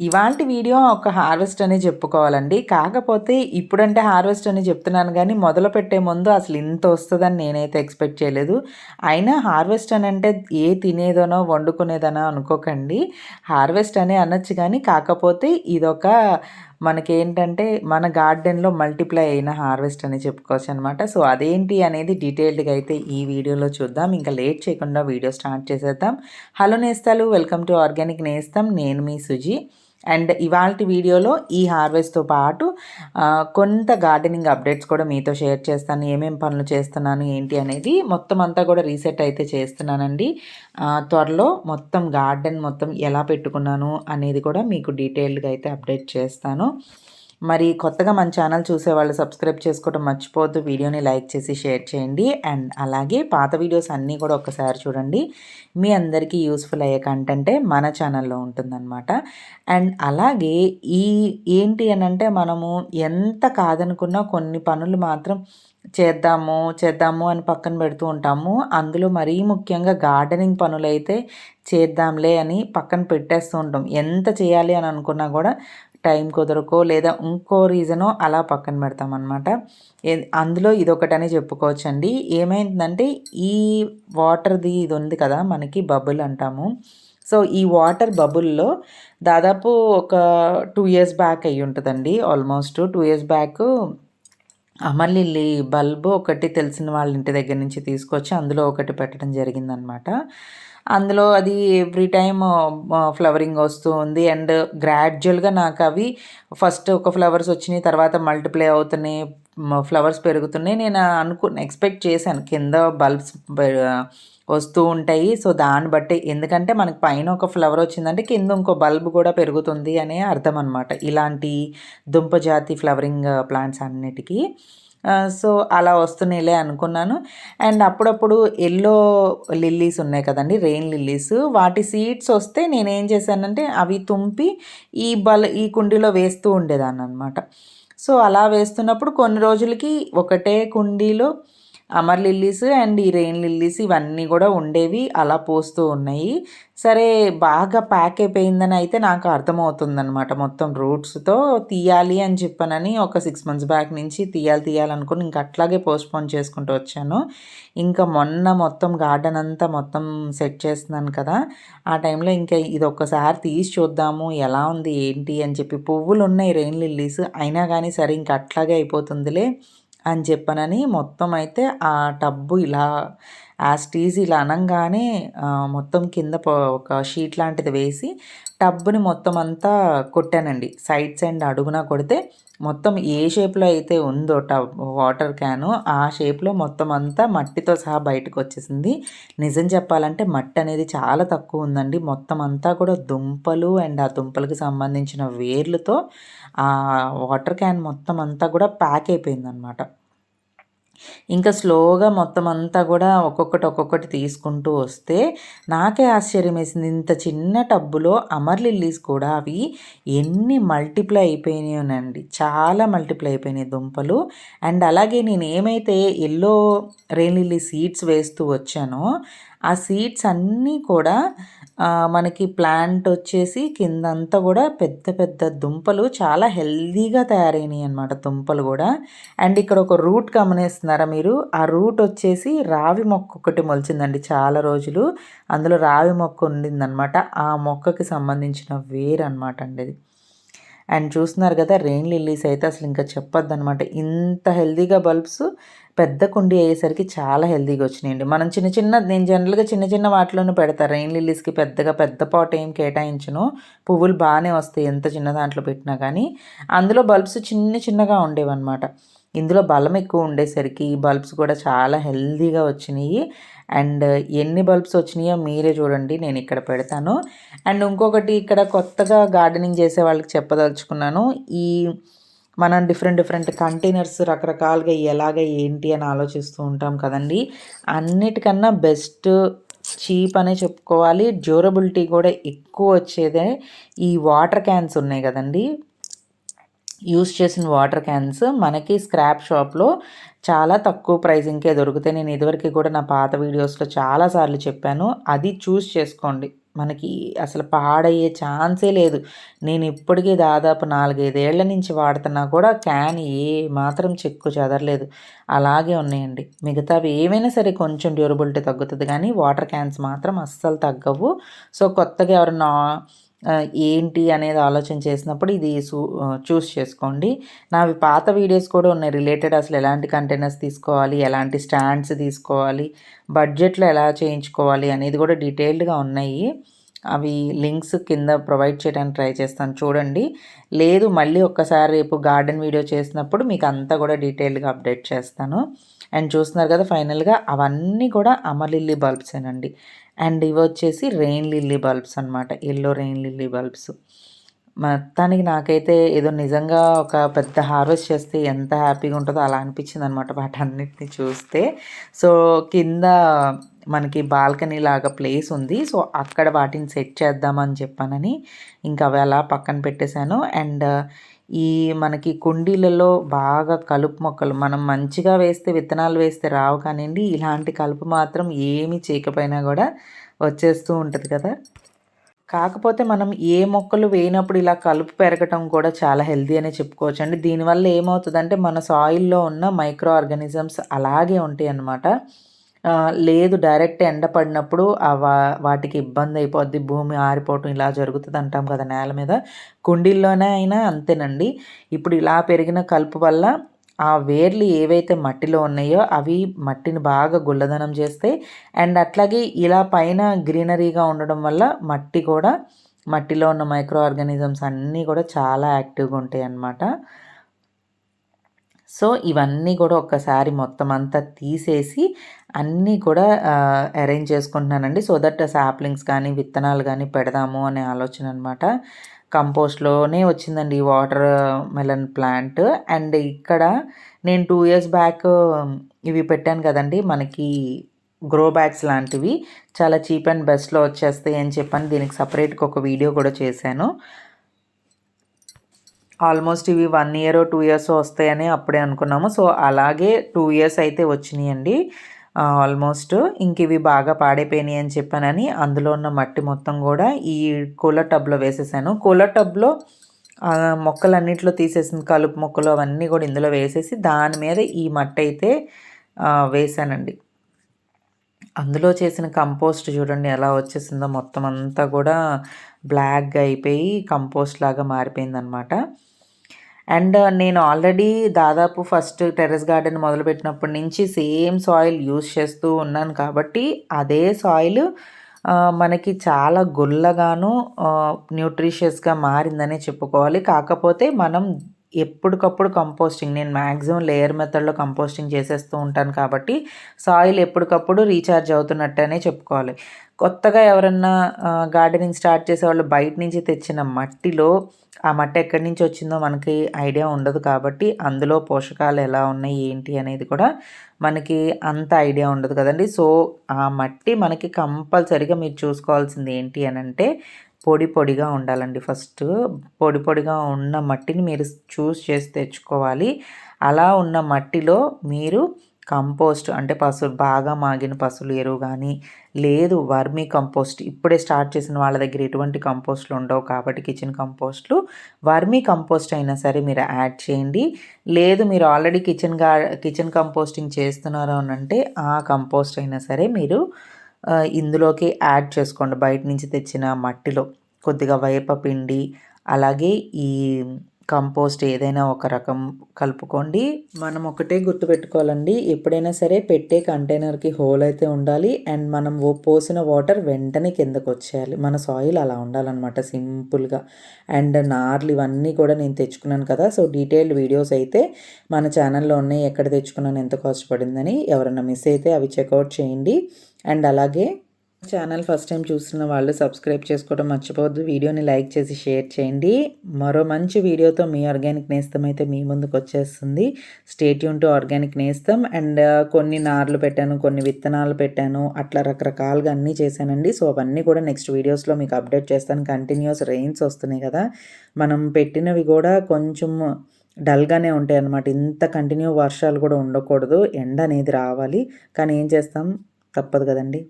ఇవాంటి video ఒక harvest అనే చెప్పుకోవాలండి. కాకపోతే ఇప్పుడంటే హార్వెస్ట్ అని చెప్తున్నాను గానీ, మొదలుపెట్టే ముందు అసలు ఇంత వస్తుందని నేనైతే ఎక్స్‌పెక్ట్ చేయలేదు. అయినా హార్వెస్ట్ అని అంటే ఏ తినేదనో, వండుకునేదనో అనుకోకండి. హార్వెస్ట్ అనే అనొచ్చు కానీ కాకపోతే ఇదొక మనకేంటంటే మన గార్డెన్‌లో మల్టిప్లై అయిన హార్వెస్ట్ అని చెప్పుకోవచ్చు అనమాట సో, అదేంటి అనేది డీటెయిల్డ్‌గా అయితే ఈ వీడియోలో చూద్దాం. ఇంకా లేట్ చేయకుండా వీడియో స్టార్ట్ చేసేద్దాం. హలో నేస్తాలు వెల్కమ్ టు ఆర్గానిక్ నేస్తాం నేను మీ సుజీ అండ్ ఇవాల్టి వీడియోలో ఈ హార్వెస్ట్‌తో పాటు కొంత గార్డెనింగ్ అప్డేట్స్ కూడా మీతో షేర్ చేస్తాను. ఏమేమి పనులు చేస్తున్నాను, ఏంటి అనేది మొత్తం అంతా కూడా రీసెట్ అయితే చేస్తున్నానండి. త్వరలో మొత్తం గార్డెన్ మొత్తం ఎలా పెట్టుకున్నాను అనేది కూడా మీకు డీటెయిల్డ్‌గా అయితే అప్డేట్ చేస్తాను. మరి కొత్తగా మన ఛానల్ చూసేవాళ్ళు సబ్స్క్రైబ్ చేసుకోవడం మర్చిపోవద్దు. వీడియోని లైక్ చేసి షేర్ చేయండి. అండ్ అలాగే పాత వీడియోస్ అన్నీ కూడా ఒక్కసారి చూడండి. మీ అందరికీ యూస్‌ఫుల్ అయ్యే కంటెంటే మన ఛానల్‌లో ఉంటుందన్నమాట. అండ్ అలాగే ఈ ఏంటి అనంటే మనము ఎంత కాదనుకున్నా కొన్ని పనులు మాత్రం చేద్దాము, చేద్దాము అని పక్కన పెడుతూ ఉంటాము. అందులో మరీ ముఖ్యంగా గార్డెనింగ్ పనులైతే చేద్దాంలే అని పక్కన పెట్టేస్తూ ఉంటాం. ఎంత చేయాలి అని అనుకున్నా కూడా టైం కుదరకో లేదా ఇంకో రీజనో అలా పక్కన పెడతామన్నమాట. అందులో ఇదొకటని చెప్పుకోవచ్చండి. ఏమైందంటే ఈ వాటర్ది ఇది ఉంది కదా మనకి బబుల్ అంటాము. సో ఈ వాటర్ బబుల్లో దాదాపు ఒక టూ ఇయర్స్ బ్యాక్ అయ్యి ఉంటుందండి almost two years back amaryllis bulb ఒకటి తెలిసిన వాళ్ళ ఇంటి దగ్గర నుంచి తీసుకొచ్చి అందులో ఒకటి పెట్టడం జరిగిందనమాట అందులో అది ఎవ్రీ టైమ్ ఫ్లవరింగ్ వస్తూ ఉంది. అండ్ గ్రాడ్యువల్గా నాకు అవి ఫస్ట్ ఒక ఫ్లవర్స్ వచ్చినాయి తర్వాత మల్టిప్లై అవుతున్నాయి ఫ్లవర్స్ పెరుగుతున్నాయి. నేను అనుకు ఎక్స్పెక్ట్ చేశాను. కింద బల్బ్స్ వస్తూ ఉంటాయి. సో దాన్ని బట్టి ఎందుకంటే మనకి పైన ఒక ఫ్లవర్ వచ్చిందంటే కింద ఇంకో బల్బ్ కూడా పెరుగుతుంది అనే అర్థం అనమాట ఇలాంటి దుంపజాతి ఫ్లవరింగ్ ప్లాంట్స్ అన్నిటికీ. సో అలా వస్తున్నాయిలే అనుకున్నాను. అండ్ అప్పుడప్పుడు ఎల్లో లిల్లీస్ ఉన్నాయి కదండి రెయిన్ లిల్లీస్. వాటి సీడ్స్ వస్తే నేనేం చేశానంటే అవి తుంపి ఈ బల ఈ కుండీలో వేస్తూ ఉండేదాన్ని అనమాట సో అలా వేస్తున్నప్పుడు కొన్ని రోజులకి ఒకటే కుండీలో అమర్ లిల్లీస్ అండ్ ఈ రెయిన్ లిల్లీస్ ఇవన్నీ కూడా ఉండేవి. అలా పోస్తూ ఉన్నాయి. సరే బాగా ప్యాక్ అయిపోయిందని అయితే నాకు అర్థమవుతుందనమాట మొత్తం రూట్స్తో తీయాలి అని చెప్పానని ఒక సిక్స్ మంత్స్ బ్యాక్ నుంచి తీయాలి తీయాలనుకుని ఇంక అట్లాగే పోస్ట్పోన్ చేసుకుంటూ వచ్చాను. ఇంకా మొన్న మొత్తం గార్డెన్ అంతా మొత్తం సెట్ చేస్తున్నాను కదా. ఆ టైంలో ఇంకా ఇది ఒక్కసారి తీసి చూద్దాము ఎలా ఉంది ఏంటి అని చెప్పి పువ్వులు ఉన్నాయి రెయిన్ లిల్లీస్. అయినా కానీ సరే ఇంక అట్లాగే అయిపోతుందిలే. అని చెప్పనని మొత్తం అయితే ఆ టబ్బు ఇలా యాస్టీజ్ ఇలా అనగానే మొత్తం కింద ఒక షీట్ లాంటిది వేసి టబ్బుని మొత్తం అంతా కొట్టానండి. సైడ్స్ అండ్ అడుగున కొడితే మొత్తం ఏ షేప్లో అయితే ఉందో టబ్ వాటర్ క్యాను ఆ షేప్లో మొత్తం అంతా మట్టితో సహా బయటకు వచ్చేసింది. నిజం చెప్పాలంటే మట్టి అనేది చాలా తక్కువ ఉందండి. మొత్తం అంతా కూడా దుంపలు అండ్ ఆ దుంపలకు సంబంధించిన వేర్లతో ఆ వాటర్ క్యాన్ మొత్తం అంతా కూడా ప్యాక్ అయిపోయింది అనమాట ఇంకా స్లోగా మొత్తం అంతా కూడా ఒక్కొక్కటి ఒక్కొక్కటి తీసుకుంటూ వస్తే నాకే ఆశ్చర్యం వేసింది. ఇంత చిన్న టబ్బులో అమర్ లిల్లీస్ కూడా అవి ఎన్ని మల్టిప్లై అయిపోయినాయోనండి చాలా మల్టిప్లై అయిపోయినాయి దుంపలు. అండ్ అలాగే నేను ఏమైతే ఎల్లో రెయిన్ లిల్లీ సీడ్స్ వేస్తూ వచ్చానో ఆ సీడ్స్ అన్నీ కూడా మనకి ప్లాంట్ వచ్చేసి కిందంతా కూడా పెద్ద పెద్ద దుంపలు చాలా హెల్దీగా తయారైనాయి అనమాట దుంపలు కూడా. అండ్ ఇక్కడ ఒక రూట్ గమనిస్తున్నారా మీరు? ఆ రూట్ వచ్చేసి రావి మొక్క ఒకటి మొలిచిందండి చాలా రోజులు. అందులో రావి మొక్క ఉండిందనమాట ఆ మొక్కకి సంబంధించిన వేరు అనమాట అండి అది. అండ్ చూస్తున్నారు కదా రెయిన్ లిల్లీస్ అయితే అసలు ఇంకా చెప్పొద్దు అనమాట ఇంత హెల్దీగా బల్బ్స్ పెద్ద కుండీ అయ్యేసరికి చాలా హెల్దీగా వచ్చినాయండి. మనం చిన్న చిన్న నేను జనరల్గా చిన్న చిన్న వాటిలోనే పెడతాను రెయిన్ లిల్లీస్కి పెద్దగా పెద్ద పాట్ ఏం కేటాయించను. పువ్వులు బాగానే వస్తాయి ఎంత చిన్న దాంట్లో పెట్టినా కానీ. అందులో బల్బ్స్ చిన్న చిన్నగా ఉండేవన్నమాట. ఇందులో బలం ఎక్కువ ఉండేసరికి ఈ బల్బ్స్ కూడా చాలా హెల్దీగా వచ్చినాయి. అండ్ ఎన్ని బల్బ్స్ వచ్చినాయో మీరే చూడండి నేను ఇక్కడ పెడతాను. అండ్ ఇంకొకటి ఇక్కడ కొత్తగా గార్డెనింగ్ చేసే వాళ్ళకి చెప్పదలుచుకున్నాను. ఈ మనం డిఫరెంట్ డిఫరెంట్ కంటైనర్స్ రకరకాలుగా ఎలాగ ఏంటి అని ఆలోచిస్తూ ఉంటాం కదండి. అన్నిటికన్నా బెస్ట్ చీప్ అనే చెప్పుకోవాలి. డ్యూరబిలిటీ కూడా ఎక్కువ వచ్చేదే ఈ వాటర్ క్యాన్స్ ఉన్నాయి కదండి. యూస్ చేసిన వాటర్ క్యాన్స్ మనకి స్క్రాప్ షాప్లో చాలా తక్కువ ప్రైజింగ్కే దొరుకుతాయి. నేను ఇదివరకు కూడా నా పాత వీడియోస్లో చాలాసార్లు చెప్పాను. అది చూస్ చేసుకోండి. మనకి అసలు పాడయ్యే ఛాన్సే లేదు. నేను ఇప్పటికీ దాదాపు నాలుగైదేళ్ళ నుంచి వాడుతున్నా కూడా క్యాన్ ఏ మాత్రం చెక్కు చెదరలేదు. అలాగే ఉన్నాయండి. మిగతావి ఏమైనా సరే కొంచెం డ్యూరబిలిటీ తగ్గుతుంది కానీ వాటర్ క్యాన్స్ మాత్రం అస్సలు తగ్గవు. సో కొత్తగా ఎవరన్నా ఏంటి అనేది ఆలోచన చేసినప్పుడు ఇది చూస్ చేసుకోండి. నావి పాత వీడియోస్ కూడా ఉన్నాయి. రిలేటెడ్ అసలు ఎలాంటి కంటైనర్స్ తీసుకోవాలి ఎలాంటి స్టాండ్స్ తీసుకోవాలి బడ్జెట్లో ఎలా చేయించుకోవాలి అనేది కూడా డీటెయిల్డ్గా ఉన్నాయి. అవి లింక్స్ కింద ప్రొవైడ్ చేయడానికి ట్రై చేస్తాను. చూడండి. లేదు మళ్ళీ ఒక్కసారి రేపు గార్డెన్ వీడియో చేసినప్పుడు మీకు అంతా కూడా డీటెయిల్డ్గా అప్డేట్ చేస్తాను. అండ్ చూస్తున్నారు కదా ఫైనల్గా అవన్నీ కూడా అమలిల్లీ బల్బ్సేనండి. అండ్ ఇవి వచ్చేసి రెయిన్ లిల్లీ బల్బ్స్ అనమాట ఎల్లో రెయిన్ లిల్లీ బల్బ్స్. మొత్తానికి నాకైతే ఏదో నిజంగా ఒక పెద్ద హార్వెస్ట్ చేస్తే ఎంత హ్యాపీగా ఉంటుందో అలా అనిపించింది అనమాట వాటన్నిటిని చూస్తే. సో కింద మనకి బాల్కనీ లాగా ప్లేస్ ఉంది. సో అక్కడ వాటిని సెట్ చేద్దామని చెప్పానని ఇంకా అవి అలా పక్కన పెట్టేశాను. అండ్ ఈ మనకి కుండీలలో బాగా కలుపు మొక్కలు మనం మంచిగా వేస్తే విత్తనాలు వేస్తే రావు కానివ్వండి ఇలాంటి కలుపు మాత్రం ఏమి చేయకపోయినా కూడా వచ్చేస్తూ ఉంటుంది కదా. కాకపోతే మనం ఏ మొక్కలు వేయినప్పుడు ఇలా కలుపు పెరగటం కూడా చాలా హెల్దీ అనే చెప్పుకోవచ్చు అండి దీనివల్ల ఏమవుతుందంటే మన సాయిల్లో ఉన్న మైక్రో ఆర్గానిజమ్స్ అలాగే ఉంటాయి అన్నమాట లేదు డైరెక్ట్ ఎండ పడినప్పుడు వా వాటికి ఇబ్బంది అయిపోద్ది భూమి ఆరిపోవటం ఇలా జరుగుతుంది అంటాం కదా నేల మీద. కుండీల్లోనే అయినా అంతేనండి. ఇప్పుడు ఇలా పెరిగిన కలుపు వల్ల ఆ వేర్లు ఏవైతే మట్టిలో ఉన్నాయో అవి మట్టిని బాగా గుల్లదనం చేస్తాయి అండ్ అట్లాగే ఇలా పైన గ్రీనరీగా ఉండడం వల్ల మట్టి కూడా మట్టిలో ఉన్న మైక్రో ఆర్గానిజమ్స్ అన్నీ కూడా చాలా యాక్టివ్గా ఉంటాయి అన్నమాట సో ఇవన్నీ కూడా ఒక్కసారి మొత్తం అంతా తీసేసి అన్నీ కూడా అరేంజ్ చేసుకుంటున్నానండి. సో దట్ సాప్లింగ్స్ కానీ విత్తనాలు కానీ పెడదాము అనే ఆలోచన అనమాట కంపోస్ట్లోనే వచ్చిందండి ఈ వాటర్ మెలన్ ప్లాంట్. అండ్ ఇక్కడ నేను టూ ఇయర్స్ బ్యాక్ ఇవి పెట్టాను కదండి మనకి గ్రో బ్యాగ్స్ లాంటివి. చాలా చీప్ అండ్ బెస్ట్లో వచ్చేస్తాయి అని చెప్పని దీనికి సపరేట్గా ఒక వీడియో కూడా చేశాను. ఆల్మోస్ట్ ఇవి వన్ ఇయర్ టూ ఇయర్స్ వస్తాయని అప్పుడే అనుకున్నాము. సో అలాగే టూ ఇయర్స్ అయితే వచ్చినాయండి. ఆల్మోస్ట్ ఇంక ఇవి బాగా పాడైపోయినాయి అని చెప్పానని అందులో ఉన్న మట్టి మొత్తం కూడా ఈ కూలర్ టబ్లో వేసేసాను. కూలర్ టబ్లో మొక్కలన్నింటిలో తీసేసిన కలుపు మొక్కలు అవన్నీ కూడా ఇందులో వేసేసి దాని మీద ఈ మట్టి అయితే వేసానండి. అందులో చేసిన కంపోస్ట్ చూడండి ఎలా వచ్చేసిందో. మొత్తం అంతా కూడా బ్లాక్గా అయిపోయి కంపోస్ట్ లాగా మారిపోయిందనమాట అండ్ నేను ఆల్రెడీ దాదాపు ఫస్ట్ టెర్రస్ గార్డెన్ మొదలుపెట్టినప్పటి నుంచి సేమ్ సాయిల్ యూస్ చేస్తూ ఉన్నాను కాబట్టి అదే సాయిల్ మనకి చాలా గుల్లగాను న్యూట్రిషియస్గా మారిందనే చెప్పుకోవాలి. కాకపోతే మనం ఎప్పటికప్పుడు కంపోస్టింగ్ నేను మ్యాక్సిమం లేయర్ మెథడ్లో కంపోస్టింగ్ చేసేస్తూ ఉంటాను కాబట్టి సాయిల్ ఎప్పటికప్పుడు రీఛార్జ్ అవుతున్నట్టనే చెప్పుకోవాలి. కొత్తగా ఎవరన్నా గార్డెనింగ్ స్టార్ట్ చేసేవాళ్ళు బయట నుంచి తెచ్చిన మట్టిలో ఆ మట్టి ఎక్కడి నుంచి వచ్చిందో మనకి ఐడియా ఉండదు కాబట్టి అందులో పోషకాలు ఎలా ఉన్నాయి ఏంటి అనేది కూడా మనకి అంత ఐడియా ఉండదు కదండి. సో ఆ మట్టి మనకి కంపల్సరిగా మీరు చూసుకోవాల్సింది ఏంటి అని అంటే పొడి పొడిగా ఉండాలండి. ఫస్ట్ పొడి పొడిగా ఉన్న మట్టిని మీరు చూస్ చేసి తెచ్చుకోవాలి. అలా ఉన్న మట్టిలో మీరు కంపోస్ట్ అంటే పశువులు బాగా మాగిన పశువులు ఎరువు కానీ లేదు వర్మీ కంపోస్ట్ ఇప్పుడే స్టార్ట్ చేసిన వాళ్ళ దగ్గర ఎటువంటి కంపోస్ట్లు ఉండవు కాబట్టి కిచెన్ కంపోస్ట్లు. వర్మీ కంపోస్ట్ అయినా సరే మీరు యాడ్ చేయండి. లేదు మీరు ఆల్రెడీ కిచెన్గా కిచెన్ కంపోస్టింగ్ చేస్తున్నారు అని అంటే ఆ కంపోస్ట్ అయినా సరే మీరు ఇందులోకి యాడ్ చేసుకోండి. బయట నుంచి తెచ్చిన మట్టిలో కొద్దిగా వేప పిండి అలాగే ఈ కంపోస్ట్ ఏదైనా ఒక రకం కలుపుకోండి. మనం ఒకటే గుర్తుపెట్టుకోవాలండి ఎప్పుడైనా సరే పెట్టే కంటైనర్కి హోల్ అయితే ఉండాలి. అండ్ మనం పోసిన వాటర్ వెంటనే కిందకు వచ్చేయాలి. మన సాయిల్ అలా ఉండాలన్నమాట సింపుల్గా. అండ్ నార్లు ఇవన్నీ కూడా నేను తెచ్చుకున్నాను కదా సో డీటెయిల్డ్ వీడియోస్ అయితే మన ఛానల్లో ఉన్నాయి. ఎక్కడ తెచ్చుకున్నాను ఎంత కాస్ట్ పడిందని ఎవరైనా మిస్ అయితే అవి చెక్అవుట్ చేయండి. అండ్ అలాగే ఛానల్ ఫస్ట్ టైం చూస్తున్న వాళ్ళు సబ్స్క్రైబ్ చేసుకోవడం మర్చిపోవద్దు. వీడియోని లైక్ చేసి షేర్ చేయండి. మరో మంచి వీడియోతో మీ ఆర్గానిక్ నేస్తం అయితే మీ ముందుకు వచ్చేస్తుంది. స్టేట్ యూన్ టు ఆర్గానిక్ నేస్తం. అండ్ కొన్ని నార్లు పెట్టాను కొన్ని విత్తనాలు పెట్టాను అట్లా రకరకాలుగా అన్నీ చేశానండి. సో అవన్నీ కూడా నెక్స్ట్ వీడియోస్లో మీకు అప్డేట్ చేస్తాను. కంటిన్యూస్ రెయిన్స్ వస్తున్నాయి కదా. మనం పెట్టినవి కూడా కొంచెం డల్గానే ఉంటాయి అన్నమాట. ఇంత కంటిన్యూ వర్షాలు కూడా ఉండకూడదు. ఎండ అనేది రావాలి. కానీ ఏం చేస్తాం? తప్పదు కదండి.